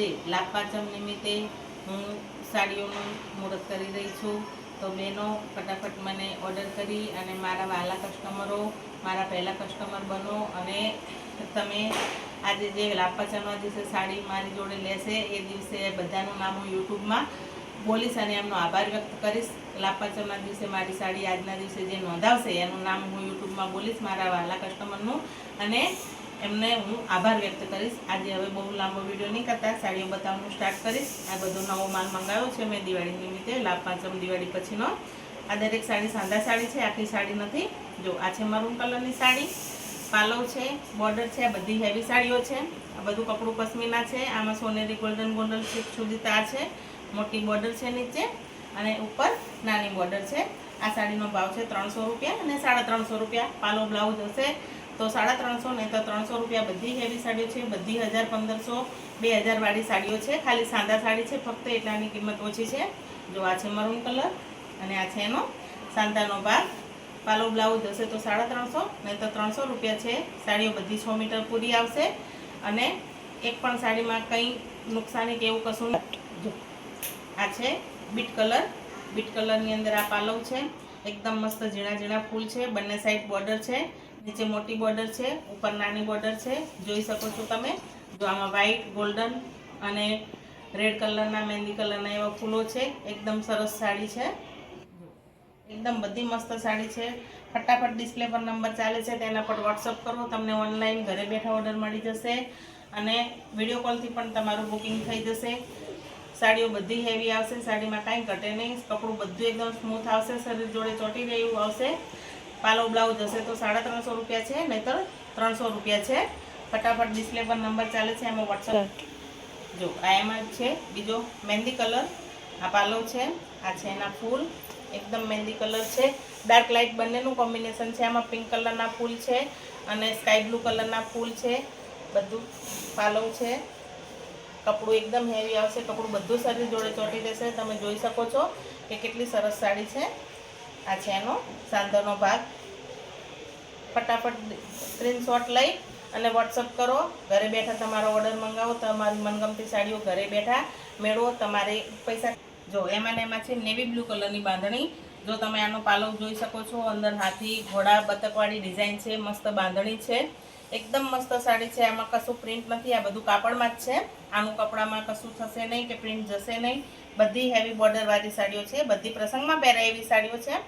આજે લાભ નિમિત્તે હું સાડીઓનું મુહૂર્ત કરી રહી છું. તો બહેનો ફટાફટ મને ઓર્ડર કરી અને મારા વહાલા કસ્ટમરો, મારા પહેલા કસ્ટમર બનો અને તમે આજે જે લાભપાચમના દિવસે સાડી મારી જોડે લેશે, એ દિવસે બધાનું નામ હું યુટ્યુબમાં બોલીશ અને એમનો આભાર વ્યક્ત કરીશ. લાભપાચમના દિવસે મારી સાડી આજના દિવસે જે નોંધાવશે, એનું નામ હું યુટ્યુબમાં બોલીશ મારા વહાલા કસ્ટમરનું. અને એમને હું આભાર વ્યક્ત કરીશ. આજે હવે બહુ લાંબો વીડિયો નહીં કરતા, સાડીઓ બતાવવાનું સ્ટાર્ટ કરીશ. આ બધો નવો માલ મંગાવ્યો છે મેં દિવાળી નિમિત્તે, લાભ પાંચમ દિવાળી પછીનો. આ દરેક સાડી સાંધા સાડી છે આખી સાડી નથી. જો આ છે મરૂન કલરની સાડી, પાલવ છે બોર્ડર છે, આ બધી હેવી સાડીઓ છે. આ બધું કપડું પશ્મીના છે, આમાં સોનેરી ગોલ્ડન ગોલ્ડન શીપ સુધી તાર છે, મોટી બોર્ડર છે નીચે, અને ઉપર નાની બોર્ડર છે. આ સાડીનો ભાવ છે ત્રણસો રૂપિયા અને સાડા ત્રણસો રૂપિયા. પાલો બ્લાઉઝ હશે તો સાડા ત્રણસો નહીં તો ત્રણસો રૂપિયા બધી હેવી સાડીઓ છે, બધી હજાર પંદરસો, બે હજારવાળી સાડીઓ છે. ખાલી સાંધા સાડી છે, ફક્ત એટલાની કિંમત ઓછી છે. જો આ છે મરૂન કલર અને આ છે એનો સાંધાનો ભાગ. પાલો બ્લાઉઝ હશે તો સાડા ત્રણસો નહીં તો ત્રણસો રૂપિયા છે. સાડીઓ બધી છ મીટર પૂરી આવશે અને એક પણ સાડીમાં કંઈ નુકસાની કે એવું કશું. જો, આ છે બીટ કલર બીટ કલરની અંદર આ પાલવ છે. એકદમ મસ્ત ઝીણા ઝીણા ફૂલ છે. બંને સાઈડ બોર્ડર છે. નીચે મોટી બોર્ડર છે, ઉપર નાની બોર્ડર છે. જોઈ શકો છો તમે. જો આમાં વ્હાઈટ ગોલ્ડન અને રેડ કલરના મહેંદી કલરના એવા ફૂલો છે. એકદમ સરસ સાડી છે. એકદમ બધી મસ્ત સાડી છે. ફટાફટ ડિસ્પ્લે પર નંબર ચાલે છે, તેના પર વોટ્સઅપ કરો. તમને ઓનલાઈન ઘરે બેઠા ઓર્ડર મળી જશે. અને વીડિયો કોલથી પણ તમારું બુકિંગ થઈ જશે. સાડીઓ બધી હેવી આવશે. સાડીમાં કાંઈ ઘટે નહીં. કપડું બધું એકદમ સ્મૂથ આવશે. શરીર જોડે ચોટી રહ્યું આવશે. પાલો બ્લાઉઝ હશે તો સાડા ત્રણસો રૂપિયા છે નહીતર ત્રણસો રૂપિયા છે. ફટાફટ ડિસ્પ્લે પર નંબર ચાલે છે એમાં વોટ્સઅપ જો આ એમાં છે બીજો મહેંદી કલર. આ પાલો છે આ છે એના ફૂલ. એકદમ મહેંદી કલર છે. ડાર્ક લાઇટ બંનેનું કોમ્બિનેશન છે આમાં પિંક કલરના ફૂલ છે અને સ્કાય બ્લુ કલરના ફૂલ છે. બધું પાલવ છે. કપડું એકદમ હેવી આવશે કપડું બધું શરીર જોડે ચોટી રહેશે તમે જોઈ શકો છો કે કેટલી સરસ સાડી છે. આ છે એનો, સાંધોનો ભાગ. ફટાફટ સ્ક્રીનશોટ લઈ અને વોટ્સઅપ કરો. ઘરે બેઠા તમારો ઓર્ડર મંગાવો, તમારી મનગમતી સાડીઓ ઘરે બેઠા મેળવો, તમારે પૈસા જો એમાં ને એમાં છે નેવી બ્લુ કલરની બાંધણી. જો તમે આનો પાલવ જોઈ શકો છો, અંદર હાથી, ઘોડા, બતકવાળી ડિઝાઇન છે, મસ્ત બાંધણી છે, એકદમ મસ્ત સાડી છે, આમાં કશું પ્રિન્ટ નથી, આ બધું કાપડમાં જ છે, આનું કપડામાં કશું થશે નહીં કે પ્રિન્ટ જશે નહીં, બધી હેવી બોર્ડરવાળી સાડીઓ છે, બધી પ્રસંગમાં પહેરાય એવી સાડીઓ છે,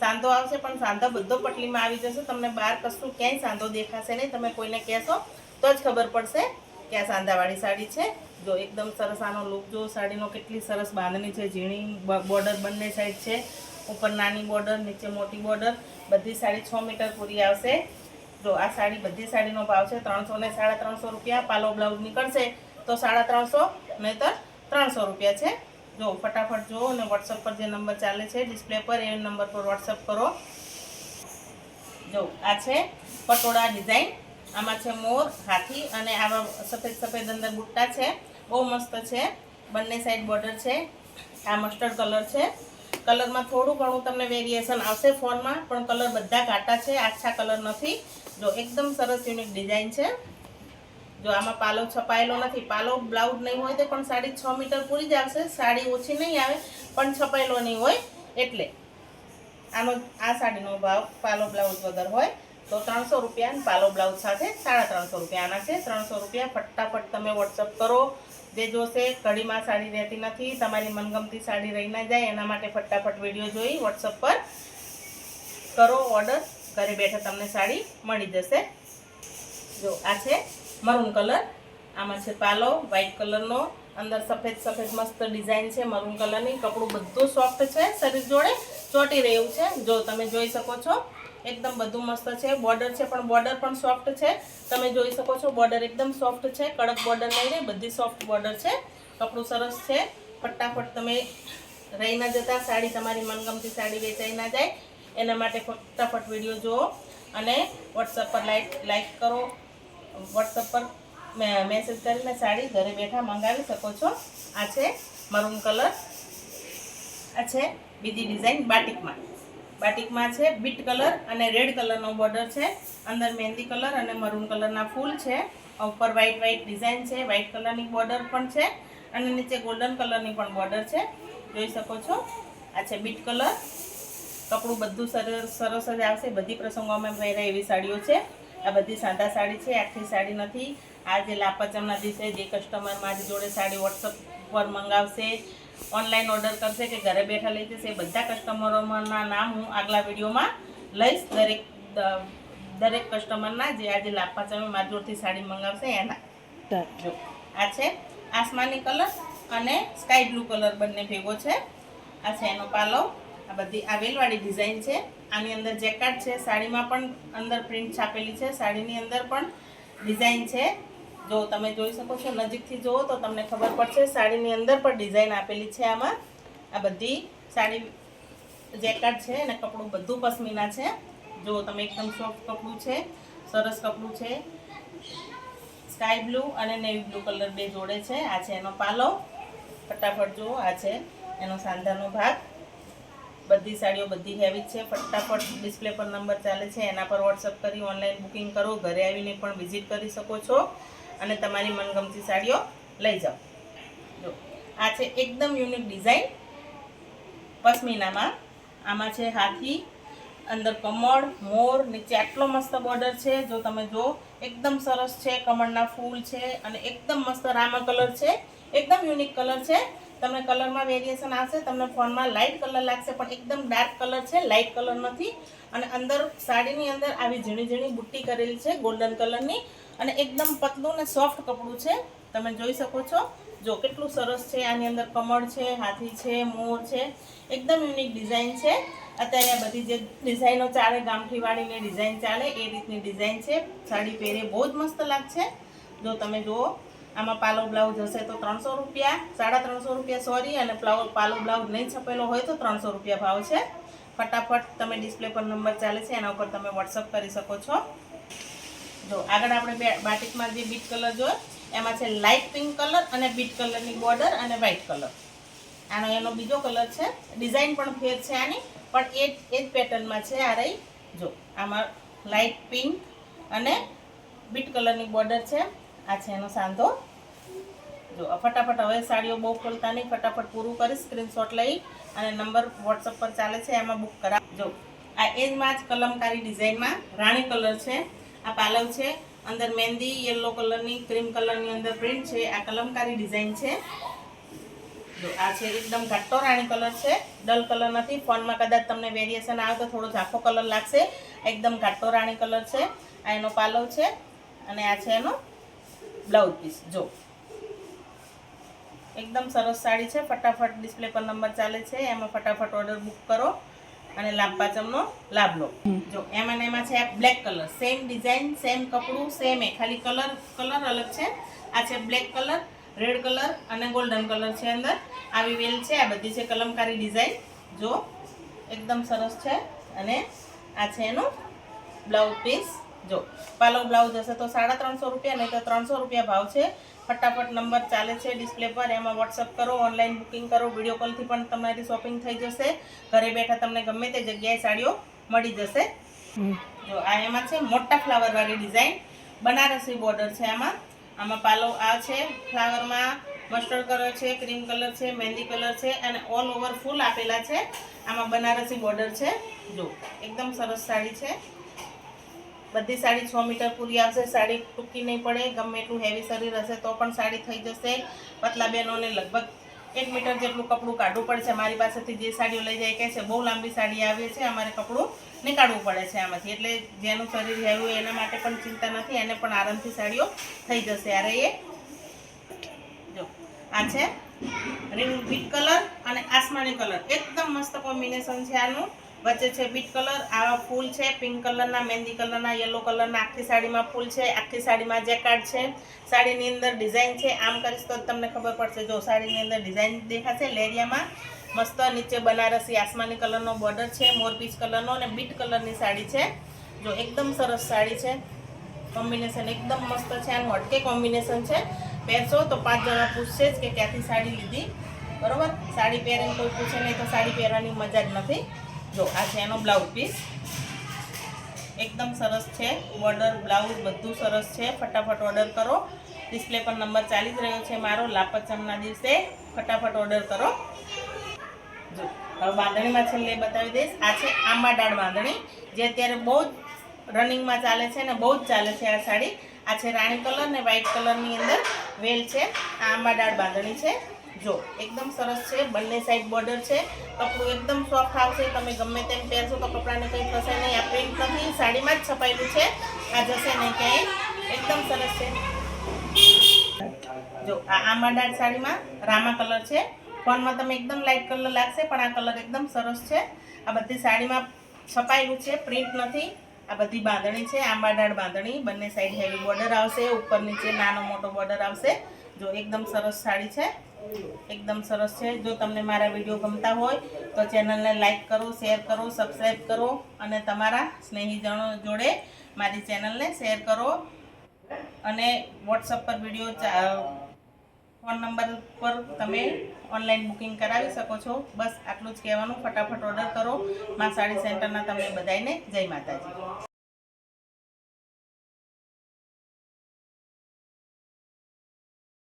સાંધો આવશે પણ સાંધો બધો પટલીમાં આવી જશે, તમને બહાર કશું ક્યાંય સાંધો દેખાશે નહીં, તમે કોઈને કહેશો તો જ ખબર પડશે કે આ સાંધાવાળી સાડી છે. જો એકદમ સરસ આનો લુક જો સાડીનો કેટલી સરસ બાંધણી છે, ઝીણી બોર્ડર બંને સાઈડ છે ઉપર નાની બોર્ડર નીચે મોટી બોર્ડર બધી સાડી છ મીટર પૂરી આવશે. જો આ સાડી બધી સાડીનો ભાવ છે ત્રણસો ને સાડા ત્રણસો રૂપિયા, પાલો બ્લાઉઝ નીકળશે તો સાડા ત્રણસો નહીતર ત્રણસો રૂપિયા છે. જો ફટાફટ જુઓ અને વોટ્સઅપ પર જે નંબર ચાલે છે ડિસ્પ્લે પર એ નંબર પર વોટ્સઅપ કરો. જો આ છે પટોળા ડિઝાઇન આમાં છે મોર, હાથી અને આવા સફેદ સફેદ અંદર બુટ્ટા છે. બહુ મસ્ત છે. બંને સાઈડ બોર્ડર છે. આ મસ્ટર્ડ કલર છે. કલરમાં થોડું ઘણું તમને વેરિએશન આવશે ફોનમાં, પણ કલર બધા ઘાટા છે, આછા કલર નથી. જો એકદમ સરસ યુનિક ડિઝાઇન છે. જો આમાં પાલો છપાયેલો નથી. પાલો બ્લાઉઝ નહીં હોય તો પણ સાડી છ મીટર પૂરી જ આવશે. સાડી ઓછી નહીં આવે, પણ છપાયેલો નહીં હોય એટલે આનો આ સાડીનો ભાવ પાલો બ્લાઉઝ વગર હોય તો ત્રણસો રૂપિયા પાલો બ્લાઉઝ સાથે સાડા ત્રણસો રૂપિયા આના છે. ત્રણસો રૂપિયા ફટાફટ તમે વોટ્સઅપ કરો. જે જોશે કડીમાં સાડી રહેતી નથી, તમારી મનગમતી સાડી રહી ના જાય, એના માટે ફટાફટ વીડિયો જોઈ વોટ્સઅપ પર કરો ઓર્ડર ઘરે બેઠા તમને સાડી મળી જશે. જો, આ છે મરૂન કલર આમાં છે પાલો વ્હાઇટ કલરનો અંદર સફેદ સફેદ મસ્ત ડિઝાઇન છે મરૂન કલરની કપડું બધું સોફ્ટ છે, શરીર જોડે ચોટી રહ્યું છે, જો તમે જોઈ શકો છો. એકદમ બધું મસ્ત છે. બોર્ડર છે પણ બોર્ડર પણ સોફ્ટ છે. તમે જોઈ શકો છો બોર્ડર એકદમ સોફ્ટ છે. કડક બોર્ડર નહીં રહે, બધી સોફ્ટ બોર્ડર છે. કપડું સરસ છે. ફટાફટ તમે રહી ના જતા, સાડી તમારી મનગમતી સાડી વેચાઈ ના જાય. એના માટે ફટાફટ વીડિયો જુઓ અને વોટ્સઅપ પર લાઈક લાઈક કરો. વોટ્સઅપ પર મેસેજ કરીને સાડી ઘરે બેઠા મંગાવી શકો છો. આ છે મરૂન કલર આ છે બીજી ડિઝાઇન બાટિકમાં બાટિકમાં છે બીટ કલર અને રેડ કલરનો બોર્ડર છે. અંદર મહેંદી કલર અને મરૂન કલરના ફૂલ છે. ઉપર વ્હાઇટ વ્હાઇટ ડિઝાઇન છે વ્હાઇટ કલરની બોર્ડર પણ છે અને નીચે ગોલ્ડન કલરની પણ બોર્ડર છે. જોઈ શકો છો? આ છે બીટ કલર કપડું બધું સરસ સરસ જ આવશે. બધી પ્રસંગોમાં પહેરાય એવી સાડીઓ છે. આ બધી સાદા સાડી છે, આખી સાડી નથી. આ જે લાપાચમના દિવસે જે કસ્ટમર મારી જોડે સાડી વોટ્સઅપ પર મંગાવશે ઓનલાઈન ઓર્ડર કરશે કે ઘરે બેઠા લઈ જશે. બધા કસ્ટમરોના નામ હું આગલા વિડીયોમાં લઈશ. દરેક દરેક કસ્ટમરના જે આજે લાપાચમે તમે માજોરથી સાડી મંગાવશે એના. જો આ છે આસમાની કલર અને સ્કાય બ્લુ કલર બંને ભેગો છે. આ છે એનો પાલવ. આ બધી આ વેલવાળી ડિઝાઇન છે. આની અંદર જેકાટ છે. સાડીમાં પણ અંદર પ્રિન્ટ છાપેલી છે. સાડીની અંદર પણ ડિઝાઇન છે. જો તમે જોઈ શકો છો, નજીકથી જુઓ તો તમને ખબર પડશે, સાડીની અંદર પણ ડિઝાઇન આપેલી છે આમાં. આ બધી સાડી જેકેટ છે અને કપડું બધું પશ્મિના છે. જો તમે એકદમ સોફ્ટ કપડું છે, સરસ કપડું છે. સ્કાય બ્લુ અને નેવી બ્લુ કલર બે જોડે છે. આ છે એનો પાલો. ફટાફટ જુઓ, આ છે એનો સાંધાનો ભાગ. બધી સાડીઓ બધી હેવી છે. ફટાફટ ડિસ્પ્લે પર નંબર ચાલે છે. એના પર વોટ્સઅપ કરી ઓનલાઈન બુકિંગ કરો. ઘરે આવીને પણ વિઝિટ કરી શકો છો. અને તમારી મનગમતી સાડીઓ લઈ જાઓ. જો, આ છે એકદમ યુનિક ડિઝાઇન પશ્મિનામાં. આમાં છે હાથી, અંદર કમળ, મોર, નીચે આટલો મસ્ત બોર્ડર છે. જો તમે જો, એકદમ સરસ છે, કમળના ફૂલ છે અને એકદમ મસ્ત રામા કલર છે. એકદમ યુનિક કલર છે. તમને કલરમાં વેરિએશન આવશે, તમને ફોનમાં લાઇટ કલર લાગશે, પણ એકદમ ડાર્ક કલર છે લાઇટ કલર નથી. અને અંદર સાડીની અંદર આવી ઝીણી ઝીણી બુટ્ટી કરેલી છે ગોલ્ડન કલરની. અને એકદમ પતલું ને સોફ્ટ કપડું છે. તમે જોઈ શકો છો. જો કેટલું સરસ છે. આની અંદર કમળ છે, હાથી છે, મોર છે. એકદમ યુનિક ડિઝાઇન છે. અત્યારે આ બધી જે ડિઝાઇનો ચાલે ગામઠીવાળીને ડિઝાઇન ચાલે, એ રીતની ડિઝાઇન છે. સાડી પહેરે બહુ જ મસ્ત લાગશે. જો તમે જુઓ, આમાં પાલો બ્લાઉઝ હશે તો ત્રણસો રૂપિયા, સાડા ત્રણસો રૂપિયા સોરી અને પ્લાઉ પાલો બ્લાઉઝ નહીં છપેલો હોય તો ત્રણસો રૂપિયા ભાવ છે. ફટાફટ તમે ડિસ્પ્લે પર નંબર ચાલે છે, એના ઉપર તમે વોટ્સઅપ કરી શકો છો. જો, આગળ આપણે બાટિકમાં જે બીટ કલર જોયો, એમાં છે લાઇટ પિંક કલર અને બીટ કલરની બોર્ડર અને વ્હાઇટ કલર. આનો એનો બીજો કલર છે, ડિઝાઇન પણ ફેર છે આની, પણ એ જ એ જ પેટર્નમાં છે આ રહી. જો, આમાં લાઇટ પિંક અને બીટ કલરની બોર્ડર છે. આ છે એનો સાંધો. જો ફટાફટ હવે સાડીઓ બહુ ખોલતા નહીં, ફટાફટ પૂરું કરી સ્ક્રીનશોટ લઈ અને નંબર વોટ્સઅપ પર ચાલે છે, એમાં બુક કરા જો, આ એજમાં જ કલમકારી ડિઝાઇનમાં રાણી કલર છે. આ પાલવ છે. અંદર મહેંદી યલો કલરની ક્રીમ કલરની અંદર પ્રિન્ટ છે. આ કલમકારી ડિઝાઇન છે. જો આ છે એકદમ ઘાટો રાણી કલર છે. ડલ કલર નથી. ફોનમાં કદાચ તમને વેરિએશન આવે તો થોડો ઝાંખો કલર લાગશે. એકદમ ઘાટો રાણી કલર છે. આ એનો પાલવ છે. અને આ છે એનો બ્લાઉઝ પીસ જો. એકદમ સરસ સાડી છે. ફટાફટ ડિસ્પ્લે પર નંબર ચાલે છે. એમાં ફટાફટ ઓર્ડર બુક કરો. અને લાંબાચમનો લાભ લો જો એમાં એમાં છે આ black colour same design same કપડું સેમ એ. ખાલી કલર કલર અલગ છે. આ છે બ્લેક કલર રેડ કલર અને ગોલ્ડન કલર છે અંદર. આવી વેલ છે. આ બધી છે કલમકારી ડિઝાઇન જો, એકદમ સરસ છે. અને આ છે એનું બ્લાઉઝ પીસ જો પાલો બ્લાઉઝ હશે તો સાડા ત્રણસો રૂપિયા નહીં તો ત્રણસો રૂપિયા ભાવ છે. ફટાફટ નંબર ચાલે છે ડિસ્પ્લે પર એમાં વોટ્સઅપ કરો ઓનલાઈન બુકિંગ કરો વીડિયો કોલથી પણ તમારી શોપિંગ થઈ જશે. ઘરે બેઠા તમને ગમે તે જગ્યાએ સાડીઓ મળી જશે. જો આ એમાં છે મોટા ફ્લાવરવાળી ડિઝાઇન બનારસી બોર્ડર છે આમાં. આમાં પાલો આ છે ફ્લાવરમાં મસ્ટર્ડ કલર છે ક્રીમ કલર છે મહેંદી કલર છે અને ઓલ ઓવર ફૂલ આપેલા છે. આમાં બનારસી બોર્ડર છે. જો એકદમ સરસ સાડી છે. બધી સાડી છ મીટર પૂરી આવશે, સાડી ટૂંકી નહીં પડે, ગમે એટલું હેવી શરીર હશે તો પણ સાડી થઈ જશે. પતલા બહેનોને લગભગ એક મીટર જેટલું કપડું કાઢવું પડે છે મારી પાસેથી જે સાડીઓ લઈ જાય કહે છે, બહુ લાંબી સાડી આવે છે, અમારે કપડું નીકાળવું પડે છે આમાંથી. એટલે જેનું શરીર હેવું એના માટે પણ ચિંતા નથી, એને પણ આરામથી સાડીઓ થઈ જશે. અરે એ. જો, આ છે રીંગ બીટ કલર અને આસમાની કલર એકદમ મસ્ત કોમ્બિનેશન છે આનું. વચ્ચે છે બીટ કલર આવા ફૂલ છે, પિંક કલરના, મહેંદી કલરના, યલો કલરના, આખી સાડીમાં ફૂલ છે, આખી સાડીમાં જેકાર્ડ છે. સાડીની અંદર ડિઝાઇન છે, આમ કરીશ તો તમને ખબર પડશે. જો સાડીની અંદર ડિઝાઇન દેખાશે, લેરિયામાં મસ્ત નીચે બનારસી આસમાની કલરનો બોર્ડર છે મોરપીચ કલરનો અને બીટ કલરની સાડી છે. જો એકદમ સરસ સાડી છે. કોમ્બિનેશન એકદમ મસ્ત છે આનું હટકે કોમ્બિનેશન છે. પહેરશો તો પાંચ જણા પૂછશે જ કે ક્યાંથી સાડી લીધી. બરોબર? સાડી પહેરીને કોઈ પૂછે નહીં તો સાડી પહેરવાની મજા જ નથી. જો, આ છે એનો બ્લાઉઝ પીસ એકદમ સરસ છે. બોર્ડર બ્લાઉઝ બધું સરસ છે. ફટાફટ ઓર્ડર કરો. ડિસ્પ્લે પર નંબર ચાલી જ રહ્યો છે મારો. લાપચમના દિવસે ફટાફટ ઓર્ડર કરો. જો, હવે બાંધણીમાં છેલ્લે બતાવી દઈશ. આ છે આંબા દાળ બાંધણી. જે અત્યારે બહુ જ રનિંગમાં ચાલે છે ને બહુ જ ચાલે છે આ સાડી. આ છે રાણી કલર ને વ્હાઈટ કલરની અંદર વેલ છે. આ આંબા દાળ બાંધણી છે. જો, એકદમ સરસ છે, બંને સાઈડ બોર્ડર છે. કપડું એકદમ સોફ્ટ આવશે, તમે ગમે તેમ પહેરશો તો કપડાને કંઈ થશે નહીં. આ પ્રિન્ટ નથી, સાડીમાં જ છપાયેલું છે. આ જશે નહીં ક્યાંય. એકદમ સરસ છે. જો, આ આંબાડાળ સાડીમાં રામા કલર છે. ફોનમાં તમે એકદમ લાઇટ કલર લાગશે, પણ આ કલર એકદમ સરસ છે. આ બધી સાડીમાં છપાયેલું છે પ્રિન્ટ નથી. આ બધી બાંધણી છે આંબાડાળ બાંધણી. બંને સાઈડ હેવી બોર્ડર આવશે, ઉપર નીચે નાનો મોટો બોર્ડર આવશે. જો, એકદમ સરસ સાડી છે. એકદમ સરસ છે. જો તમને મારા વીડિયો ગમતા હોય, તો ચેનલને લાઇક કરો, શેર કરો સબસ્ક્રાઈબ કરો અને તમારા સ્નેહીજનો જોડે મારી ચેનલને શેર કરો. અને વોટ્સઅપ પર વીડિયો ફોન નંબર પર તમે ઓનલાઈન બુકિંગ કરાવી શકો છો. બસ આટલું જ કહેવાનું. ફટાફટ ઓર્ડર કરો. મા સાડી સેન્ટરના તમને બધાને જય માતાજી.